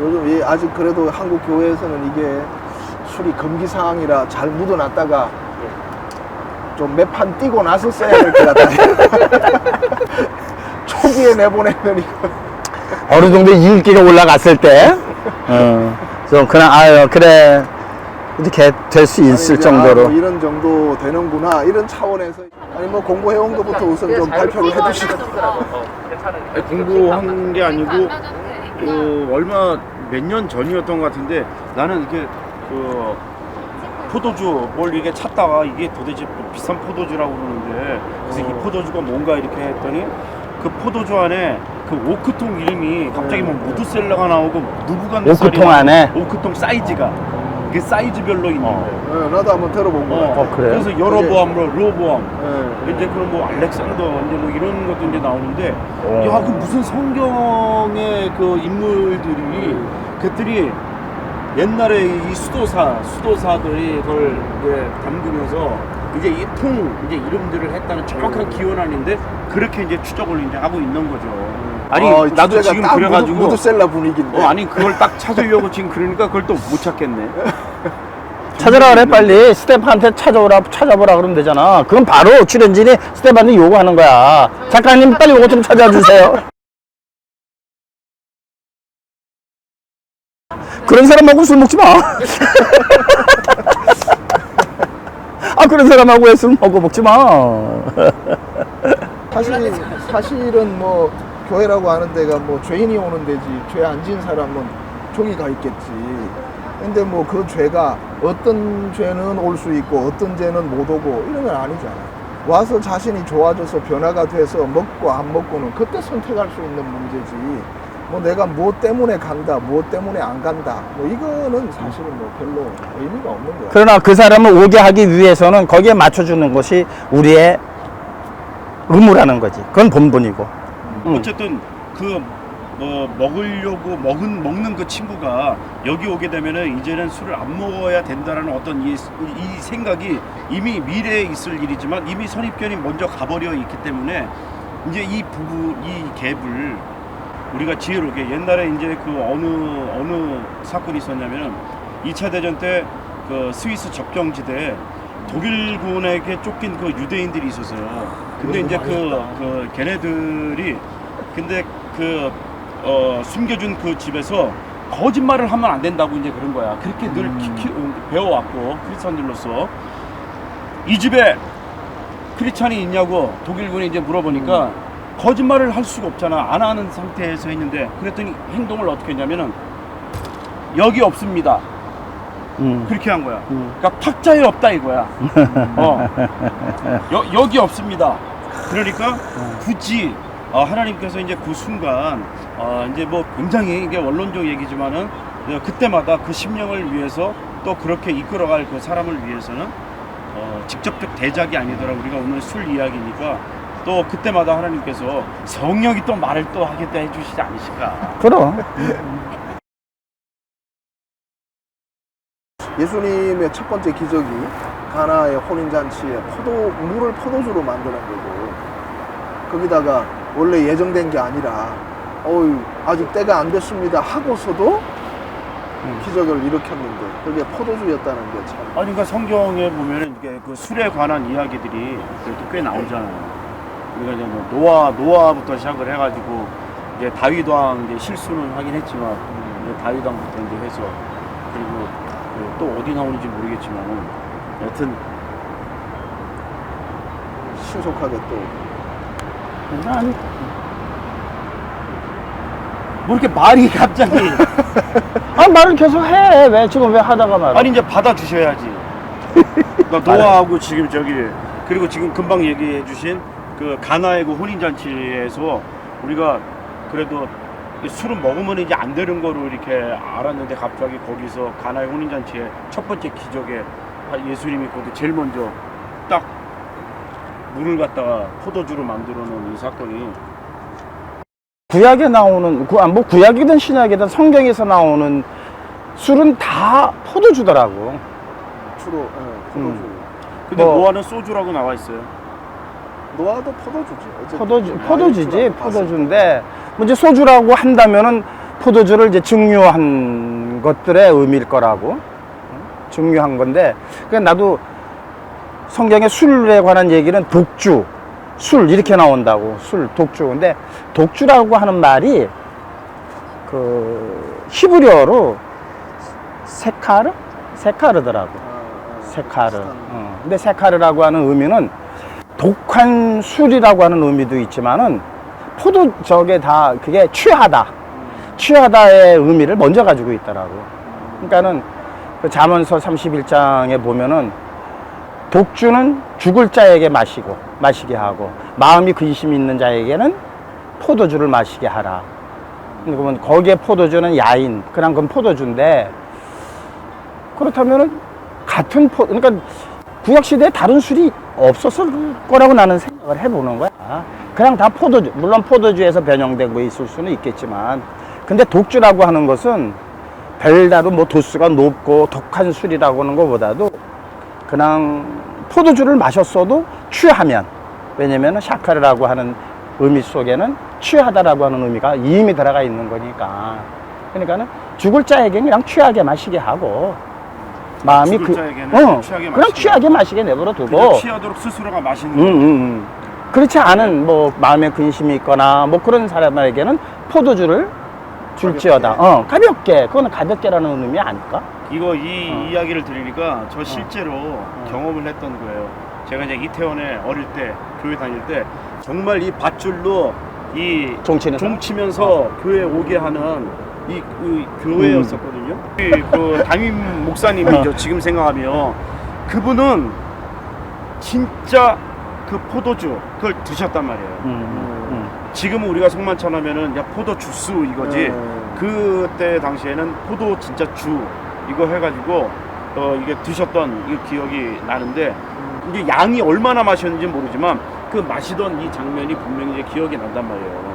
요즘 이 아직 그래도 한국 교회에서는 이게 술이 금기 사항이라 잘 묻어놨다가 좀 몇 판 뛰고 나서 써야 될 것 같아요. 초기에 내보내면 이거. 어느 정도 인기가 올라갔을 때, 어, 좀 그냥 아유 그래. 이렇게 될 수 있을 아니, 이제 아, 정도로. 뭐 이런 정도 되는구나. 이런 차원에서. 아니 뭐 공부해온 것부터 우선 좀 발표를 해주시고 아니, 공부한 게 아니고 그 얼마 몇 년 전이었던 것 같은데 나는 이렇게 그 포도주 뭘 이게 찾다가 이게 도대체 뭐 비싼 포도주라고 그러는데 그래서 이 포도주가 뭔가 이렇게 했더니 그 포도주 안에 그 오크통 이름이 갑자기 뭐 무드셀러가 나오고 누부간살이 오크통 안에? 오크통 사이즈가 그 사이즈별로 있는데 네, 나도 한번 들어본 거 어, 같아요. 그래요? 그래서 여러보암, 로보암 네. 이제 그런 뭐 알렉산더 이제 뭐 이런 것도 이제 나오는데 어. 야 그 무슨 성경의 그 인물들이 그들이 옛날에 이 수도사 수도사들이 그걸 이제 담그면서 이제 이 통 이제 이름들을 했다는 정확한 기원 아닌데 그렇게 이제 추적을 이제 하고 있는 거죠. 아니 아, 이 나도 지금 딱 그래가지고 무드셀러 분위기인데 어 아니 그걸 딱 찾으려고 지금 그러니까 그걸 또 못 찾겠네. 찾으라 그래 빨리 스테파한테 찾아오라 찾아보라 그러면 되잖아. 그건 바로 출연진이 스테파한테 요구하는 거야. 작가님 빨리 요거 좀 찾아주세요. 그런 사람하고 술 먹지 마. 아 그런 사람하고 왜술 먹어 먹지 마. 사실 사실은 뭐 교회라고 하는 데가 뭐 죄인이 오는 데지 죄 안 지은 사람은 종이가 있겠지. 근데 뭐 그 죄가 어떤 죄는 올 수 있고 어떤 죄는 못 오고 이런 건 아니잖아. 와서 자신이 좋아져서 변화가 돼서 먹고 안 먹고는 그때 선택할 수 있는 문제지. 뭐 내가 뭐 때문에 간다, 뭐 때문에 안 간다. 뭐 이거는 사실은 뭐 별로 의미가 없는 거야. 그러나 그 사람을 오게 하기 위해서는 거기에 맞춰주는 것이 우리의 의무라는 거지. 그건 본분이고. 음. 어쨌든 그 뭐 먹으려고 먹은 먹는 그 친구가 여기 오게 되면은 이제는 술을 안 먹어야 된다라는 어떤 이, 이 생각이 이미 미래에 있을 일이지만 이미 선입견이 먼저 가버려 있기 때문에 이제 이 부부 이 갭을 우리가 지혜롭게 옛날에 이제 그 어느 어느 사건이 있었냐면은 2차 대전 때 그 스위스 접경지대에 독일군에게 쫓긴 그 유대인들이 있었어요. 근데 이제 그, 그 걔네들이 근데 그 어, 숨겨준 그 집에서 거짓말을 하면 안 된다고 이제 그런 거야. 그렇게 늘 키, 키, 어, 배워왔고 크리스천들로서 이 집에 크리스찬이 있냐고 독일군이 이제 물어보니까 거짓말을 할 수가 없잖아. 안 하는 상태에서 했는데 그랬더니 행동을 어떻게 했냐면은 여기 없습니다. 음. 그렇게 한 거야. 음. 그러니까 탁자에 없다 이거야. 어. 여, 여기 없습니다. 그러니까 굳이 어, 하나님께서 이제 그 순간 어, 이제 뭐 굉장히 이게 원론적 얘기지만은 어, 그때마다 그 심령을 위해서 또 그렇게 이끌어갈 그 사람을 위해서는 어, 직접적 대작이 아니더라 우리가 오늘 술 이야기니까 또 그때마다 하나님께서 성령이 또 말을 또 하겠다 해주시지 않으실까. 그럼. 예수님의 첫 번째 기적이 가나의 혼인잔치에 포도 물을 포도주로 만드는 거고 거기다가 원래 예정된 게 아니라 어유 아직 때가 안 됐습니다 하고서도 기적을 일으켰는데 그게 포도주였다는 게 참. 아니 그러니까 성경에 보면은 이게 그 술에 관한 이야기들이 그래도 꽤 나오잖아요. 우리가 이제 뭐 노아 노아부터 시작을 해가지고 이제 다윗 왕 이제 실수는 하긴 했지만 이제 다윗 왕부터 이제 해서 그리고 그 또 어디 나오는지 모르겠지만은 여튼 신속하게 또 난 뭐 이렇게 말이 갑자기 아, 말을 계속 해. 왜 지금 왜 하다가 말아? 아니 이제 받아 주셔야지. 그러니까 노아하고 지금 저기 그리고 지금 금방 얘기해 주신 그 가나의 그 혼인 잔치에서 우리가 그래도 이 술은 먹으면 이제 안 되는 거로 이렇게 알았는데 갑자기 거기서 가나의 혼인 잔치에 첫 번째 기적에 예수님이 거기 제일 먼저 딱 물을 갖다가 포도주로 만들어 놓은 이 사건이 구약에 나오는 구, 아, 뭐 구약이든 신약이든 성경에서 나오는 술은 다 포도주더라고. 주로 예, 포도주. 근데 뭐- 노아는 소주라고 나와 있어요. 노아도 포도주지. 어쨌든. 포도주, 포도주지, 봤을 포도주인데, 뭐 이제 소주라고 한다면은 포도주를 이제 증류한 것들의 의미일 거라고 증류한 건데 그 나도 성경에 술에 관한 얘기는 독주 술 이렇게 나온다고 술 독주. 근데 독주라고 하는 말이 그 히브리어로 세카르? 세카르더라고. 세카르. 어. 근데 세카르라고 하는 의미는 독한 술이라고 하는 의미도 있지만은 포도 저게 다 그게 취하다. 취하다의 의미를 먼저 가지고 있더라고. 그러니까는 그 잠언서 31장에 보면은 독주는 죽을 자에게 마시고 마시게 하고 마음이 근심 있는 자에게는 포도주를 마시게 하라 그러면 거기에 포도주는 야인 그냥 그건 포도주인데 그렇다면은 같은 포 그러니까 구약 시대에 다른 술이 없었을 거라고 나는 생각을 해보는 거야. 그냥 다 포도주 물론 포도주에서 변형된 거 있을 수는 있겠지만 근데 독주라고 하는 것은 별다른 뭐 도수가 높고 독한 술이라고 하는 것보다도 그냥 포도주를 마셨어도 취하면 왜냐면은 샤카르라고 하는 의미 속에는 취하다라고 하는 의미가 이미 들어가 있는 거니까. 그러니까는 죽을 자에게는 그냥 취하게 마시게 하고 마음이 죽을 그 자에게는 어, 취하게 그냥 마시게 취하게 마시게 내버려 그냥 두고 취하도록 스스로가 마시는 음, 음, 음. 그렇지 않은 뭐 마음에 근심이 있거나 뭐 그런 사람에게는 포도주를 줄지어다. 어 가볍게. 그거는 가볍게라는 의미 아닐까? 이거 이 어. 이야기를 들으니까 저 실제로 경험을 했던 거예요. 제가 이제 이태원에 어릴 때 교회 다닐 때 정말 이 밧줄로 이 종치는? 종치면서 교회 오게 하는 이, 그 교회였었거든요. 그, 그 담임 목사님이죠. 지금 생각하면 그분은 진짜 그 포도주 그걸 드셨단 말이에요. 음, 지금은 우리가 속만찬 하면은 야 포도 주스 이거지. 음. 그때 당시에는 포도 진짜 주 이거 해가지고 어 이게 드셨던 이 기억이 나는데 이게 양이 얼마나 마셨는지 모르지만 그 마시던 이 장면이 분명히 이제 기억이 난단 말이에요.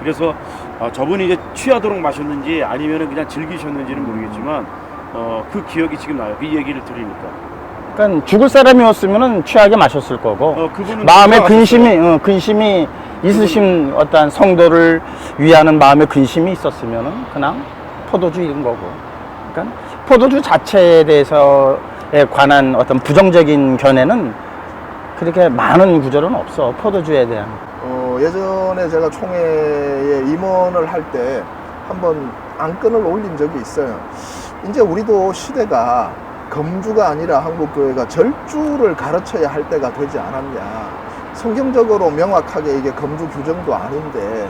그래서 어, 저분이 이제 취하도록 마셨는지 아니면은 그냥 즐기셨는지는 모르겠지만 어 그 기억이 지금 나요. 이 얘기를 들으니까. 그러니까 죽을 사람이었으면은 취하게 마셨을 거고 어 그분은 마음에 돌아가셨어요. 근심이 어, 근심이 있으신 어떠한 성도를 위하는 마음에 근심이 있었으면은 그냥 포도주인 거고 그러니까 포도주 자체에 대해서에 관한 어떤 부정적인 견해는 그렇게 많은 구절은 없어 포도주에 대한 어, 예전에 제가 총회에 임원을 할 때 한번 안건을 올린 적이 있어요. 이제 우리도 시대가 검주가 아니라 한국교회가 절주를 가르쳐야 할 때가 되지 않았냐. 성경적으로 명확하게 이게 검주 규정도 아닌데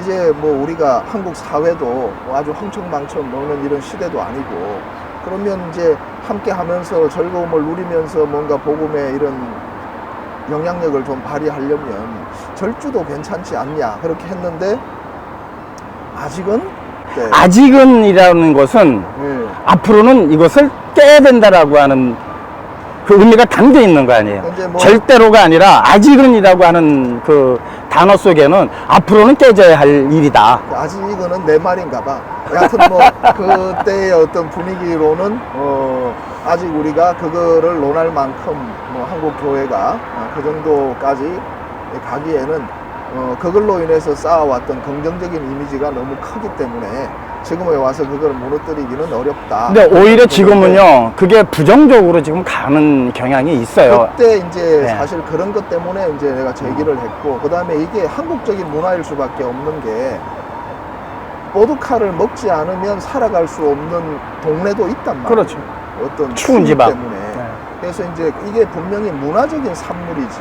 이제 뭐 우리가 한국 사회도 뭐 아주 흥청망청 먹는 이런 시대도 아니고 그러면 이제 함께 하면서 즐거움을 누리면서 뭔가 복음의 이런 영향력을 좀 발휘하려면 절주도 괜찮지 않냐 그렇게 했는데 아직은 네. 아직은이라는 것은 예. 앞으로는 이것을 깨야 된다라고 하는 그 의미가 담겨 있는 거 아니에요. 뭐- 절대로가 아니라 아직은이라고 하는 그 단어 속에는 앞으로는 깨져야 할 일이다. 아직 이거는 내 말인가 봐. 여하튼 뭐 그때의 어떤 분위기로는 어 아직 우리가 그거를 논할 만큼 뭐 한국 교회가 어, 그 정도까지 가기에는 어 그걸로 인해서 쌓아왔던 긍정적인 이미지가 너무 크기 때문에 지금에 와서 그걸 무너뜨리기는 어렵다. 근데 오히려 지금은요, 그게 부정적으로 지금 가는 경향이 있어요. 그때 이제 네. 사실 그런 것 때문에 이제 내가 제기를 했고 그 다음에 이게 한국적인 문화일 수밖에 없는 게 보드카를 먹지 않으면 살아갈 수 없는 동네도 있단 말이에요. 그렇죠. 어떤 추운 지방. 때문에. 네. 그래서 이제 이게 분명히 문화적인 산물이지.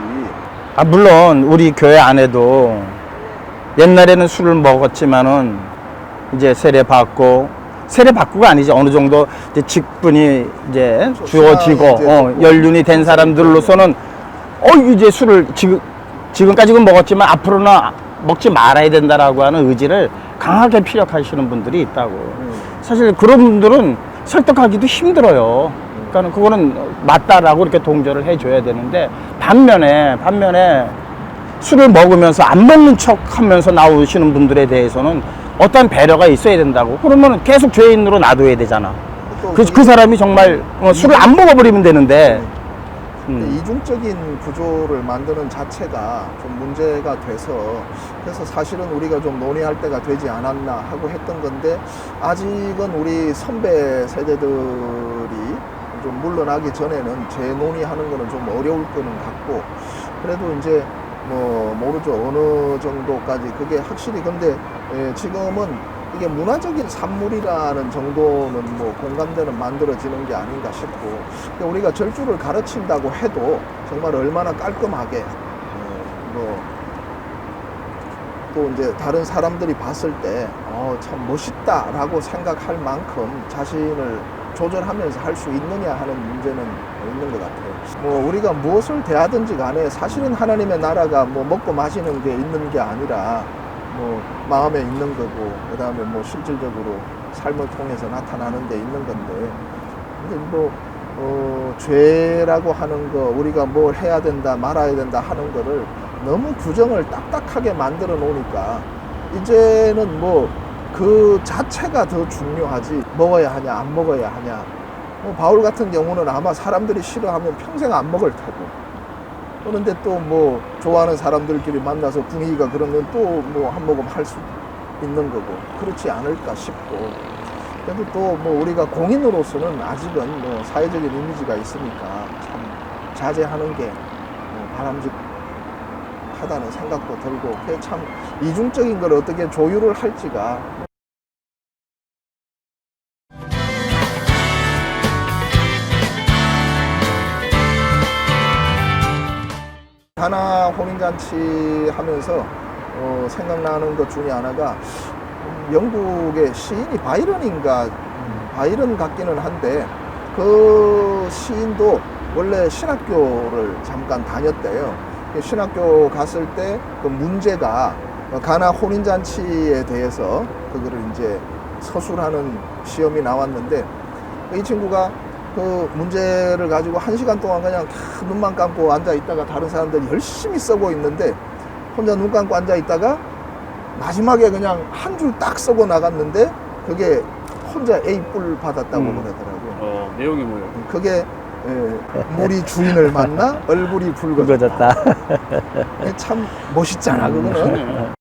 아, 물론 우리 교회 안에도 옛날에는 술을 먹었지만은 이제 세례 받고 세례 받고가 아니지 어느 정도 이제 직분이 이제 주어지고 어, 좀 연륜이 된 사람들로서는 어 이제 술을 지금 지금까지는 먹었지만 앞으로는 먹지 말아야 된다라고 하는 의지를 강하게 피력하시는 분들이 있다고. 음. 사실 그런 분들은 설득하기도 힘들어요. 그러니까 그거는 맞다라고 이렇게 동조를 해줘야 되는데 반면에 반면에 술을 먹으면서 안 먹는 척 하면서 나오시는 분들에 대해서는 어떤 배려가 있어야 된다고. 그러면 계속 죄인으로 놔둬야 되잖아. 또 그, 그 사람이 정말 어, 술을 안 먹어버리면 되는데 음. 이중적인 구조를 만드는 자체가 좀 문제가 돼서 그래서 사실은 우리가 좀 논의할 때가 되지 않았나 하고 했던 건데 아직은 우리 선배 세대들이 좀 물러나기 전에는 재논의하는 거는 좀 어려울 거는 같고 그래도 이제 뭐 모르죠. 어느 정도까지. 그게 확실히 근데 예, 지금은 이게 문화적인 산물이라는 정도는 뭐 공감대는 만들어지는 게 아닌가 싶고 우리가 절주를 가르친다고 해도 정말 얼마나 깔끔하게 어, 뭐또 이제 다른 사람들이 봤을 때 어, 참 멋있다라고 생각할 만큼 자신을 조절하면서 할 수 있느냐 하는 문제는 있는 것 같아요. 뭐 우리가 무엇을 대하든지 간에 사실은 하나님의 나라가 뭐 먹고 마시는 게 있는 게 아니라 뭐 마음에 있는 거고 그다음에 뭐 실질적으로 삶을 통해서 나타나는 데 있는 건데 근데 뭐 어, 죄라고 하는 거 우리가 뭘 해야 된다 말아야 된다 하는 거를 너무 규정을 딱딱하게 만들어 놓으니까 이제는 뭐 그 자체가 더 중요하지. 먹어야 하냐 안 먹어야 하냐. 뭐 바울 같은 경우는 아마 사람들이 싫어하면 평생 안 먹을 테고. 그런데 또 뭐 좋아하는 사람들끼리 만나서 분위기가 그러면 또 뭐 한 모금 할 수 있는 거고. 그렇지 않을까 싶고. 그래도 또 뭐 우리가 공인으로서는 아직은 뭐 사회적인 이미지가 있으니까 참 자제하는 게뭐 바람직하다는 생각도 들고. 그게 참 이중적인 걸 어떻게 조율을 할지가 잔치 하면서 어, 생각나는 것 중에 하나가 음, 영국의 시인이 바이런인가 음, 바이런 같기는 한데 그 시인도 원래 신학교를 잠깐 다녔대요. 그 신학교 갔을 때 그 문제가 가나 혼인잔치에 대해서 그거를 이제 서술하는 시험이 나왔는데 이 친구가 그 문제를 가지고 한 시간 동안 그냥 다 눈만 감고 앉아 있다가 다른 사람들이 열심히 써고 있는데 혼자 눈 감고 앉아 있다가 마지막에 그냥 한 줄딱 써고 나갔는데 그게 혼자 A 뿔 받았다고 음. 그러더라고요. 어, 내용이 뭐예요? 그게 예, 물이 주인을 만나 얼굴이 붉어졌다. 굵어졌다. 참 멋있잖아 그거는.